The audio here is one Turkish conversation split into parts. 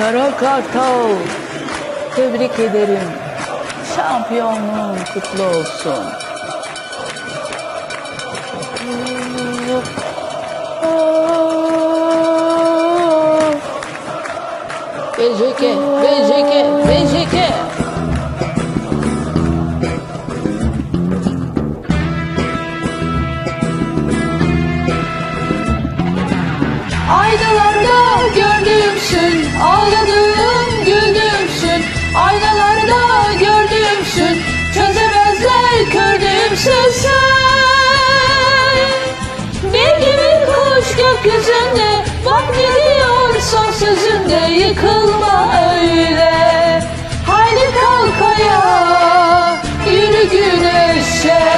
Kara Kartal. Tebrik ederim. Şampiyonluğun kutlu olsun. BJK, BJK, BJK. Aynalarda yıkılma öyle. Haydi kalk ayağa, yürü güneşe.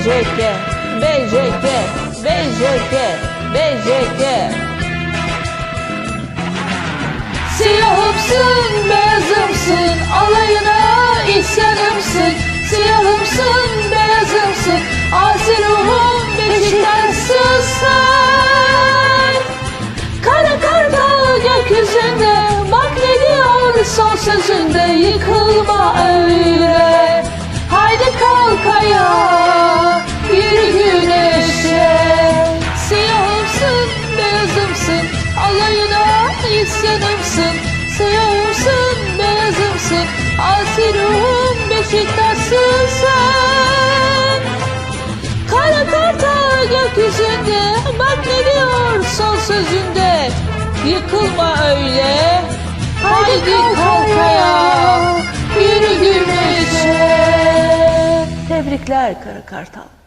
BJK, BJK, BJK, BJK. Siyahımsın, beyazımsın, alayına isyanımsın. Siyahımsın, beyazımsın, asi ruhum Beşiktaş'sın sen. Kara kartal gökyüzünde, bak ne diyor son sözünde, yıkılma öyle. Haydi kalk ayağa, Siyahımsın, beyazımsın, asi ruhum Beşiktaş'sın sen. Kara kartal gökyüzünde, bak ne diyor son sözünde. Yıkılma öyle, haydi kalk ayağa, yürü güneşe. Tebrikler Kara Kartal.